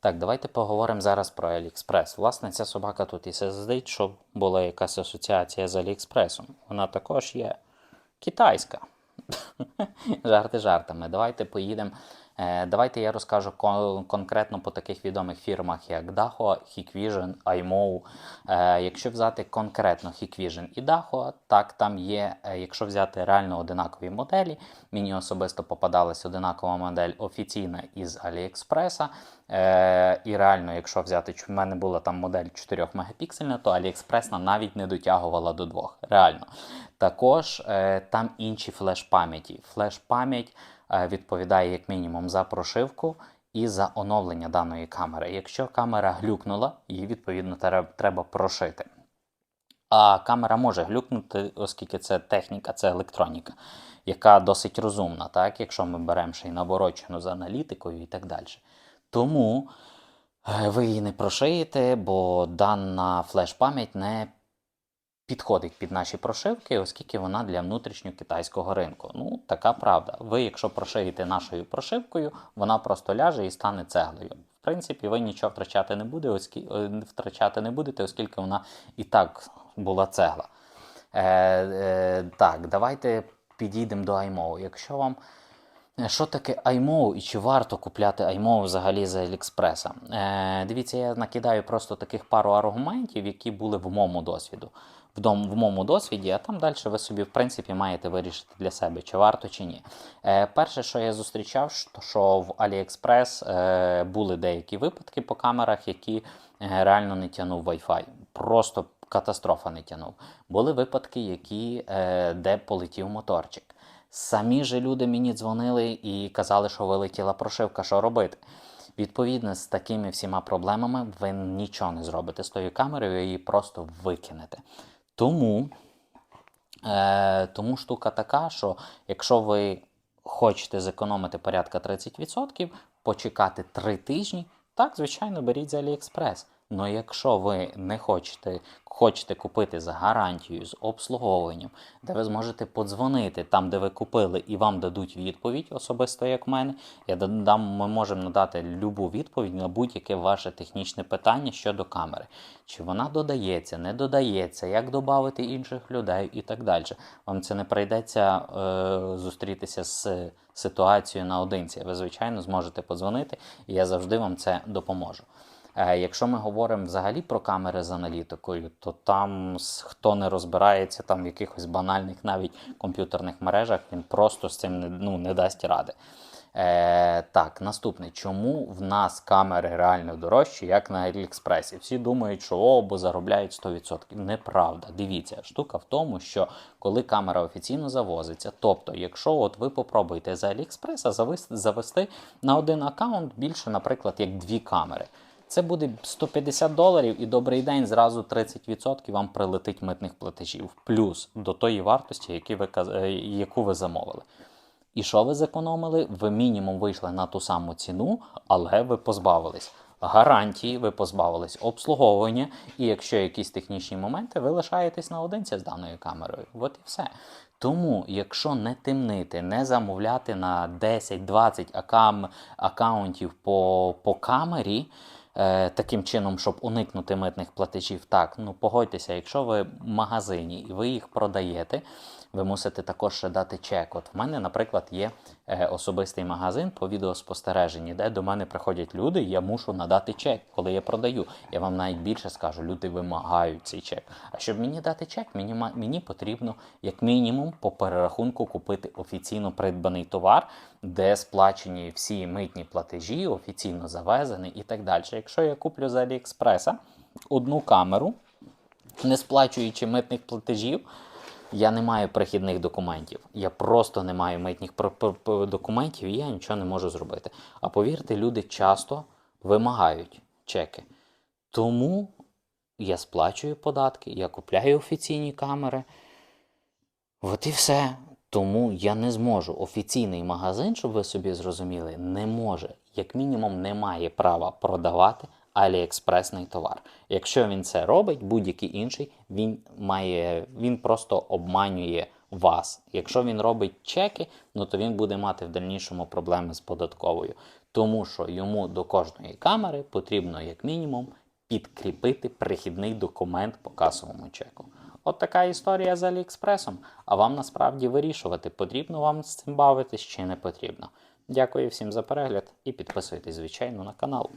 Так, давайте поговоримо зараз про AliExpress. Власне, ця собака тут і сидить, щоб була якась асоціація з AliExpress. Вона також є китайська. Жарти жартами. Давайте поїдемо. Е, Давайте я розкажу конкретно по таких відомих фірмах, як Daho, Hikvision, iMov. Е, Якщо взяти конкретно Hikvision і Daho, так там є, е, якщо взяти реально одинакові моделі, мені особисто попадалась одинакова модель офіційна із AliExpress. Е, і реально, якщо взяти, в мене була там модель 4 мегапіксельна, то AliExpress навіть не дотягувала до 2. Реально. Також е, там інші флеш-пам'яті. Флеш-пам'ять е, відповідає як мінімум за прошивку і за оновлення даної камери. Якщо камера глюкнула, її відповідно тре- треба прошити. А камера може глюкнути, оскільки це техніка, це електроніка, яка досить розумна, так? якщо ми беремо ще й наворочену з аналітикою і так далі. Тому е, ви її не прошиєте, бо дана флеш-пам'ять не підходить під наші прошивки, оскільки вона для внутрішньокитайського ринку. Ну, така правда. Ви, якщо прошиєте нашою прошивкою, вона просто ляже і стане цеглою. В принципі, ви нічого втрачати не, буде, оскільки, втрачати не будете, оскільки вона і так була цегла. Е, е, так, давайте підійдемо до iMov. Якщо вам Е, що таке iMov і чи варто купляти iMov взагалі з AliExpress? Е, дивіться, я накидаю просто таких пару аргументів, які були в моєму досвіду. В, дом, в моєму досвіді, а там далі ви собі, в принципі, маєте вирішити для себе, чи варто, чи ні. Е, перше, що я зустрічав, що- в AliExpress е, були деякі випадки по камерах, які е, реально не тягнув Wi-Fi. Просто катастрофа не тягнув. Були випадки, які, е, де полетів моторчик. Самі же люди мені дзвонили і казали, що вилетіла прошивка, що робити. Відповідно, з такими всіма проблемами ви нічого не зробите з тою камерою, її просто викинете. Тому, е, тому штука така, що якщо ви хочете зекономити порядка 30%, почекати 3 тижні, так, звичайно, беріть з AliExpress. Но якщо ви не хочете, хочете купити за гарантією, з обслуговуванням, де ви зможете подзвонити там, де ви купили, і вам дадуть відповідь, особисто як в мене, я дам, ми можемо надати любу відповідь на будь-яке ваше технічне питання щодо камери. Чи вона додається, не додається, як додати інших людей і так далі. Вам це не прийдеться е, зустрітися з ситуацією наодинці. Ви, звичайно, зможете подзвонити, і я завжди вам це допоможу. Е, Якщо ми говоримо взагалі про камери з аналітикою, то там хто не розбирається там в якихось банальних навіть комп'ютерних мережах, він просто з цим не, ну, не дасть ради. Е, так, наступне. Чому в нас камери реально дорожчі, як на Аліекспресі? Всі думають, що о, бо заробляють 100%. Неправда. Дивіться, штука в тому, що коли камера офіційно завозиться, тобто, якщо от ви попробуєте з Аліекспреса завести на один аккаунт більше, наприклад, як дві камери. Це буде 150 доларів і добрий день, зразу 30% вам прилетить митних платежів, плюс до тої вартості, які ви, е, яку ви замовили. І що ви зекономили? Ви мінімум вийшли на ту саму ціну, але ви позбавились гарантії, ви позбавились обслуговування, і якщо якісь технічні моменти, ви лишаєтесь наодинці з даною камерою. От і все. Тому, якщо не темнити, не замовляти на 10-20 акам, акаунтів по, по камері, е, таким чином, щоб уникнути митних платежів, так, ну погодьтеся, якщо ви в магазині і ви їх продаєте, ви мусите також дати чек. От в мене, наприклад, є е, особистий магазин по відеоспостереженні, де до мене приходять люди, і я мушу надати чек, коли я продаю. Я вам навіть більше скажу, люди вимагають цей чек. А щоб мені дати чек, мені, мені потрібно як мінімум по перерахунку купити офіційно придбаний товар, де сплачені всі митні платежі, офіційно завезені і так далі. Якщо я куплю з Аліекспреса одну камеру, не сплачуючи митних платежів, я не маю прихідних документів. Я просто не маю митних документів, і я нічого не можу зробити. А повірте, люди часто вимагають чеки. Тому я сплачую податки, я купляю офіційні камери. От і все. Тому я не зможу. Офіційний магазин, щоб ви собі зрозуміли, не може, як мінімум, не має права продавати аліекспресний товар. Якщо він це робить, будь-який інший, він має, він просто обманює вас. Якщо він робить чеки, ну то він буде мати в дальнішому проблеми з податковою, тому що йому до кожної камери потрібно як мінімум підкріпити прихідний документ по касовому чеку. От така історія з Аліекспресом. А вам насправді вирішувати, потрібно вам з цим бавитись чи не потрібно. Дякую всім за перегляд і підписуйтесь, звичайно, на канал.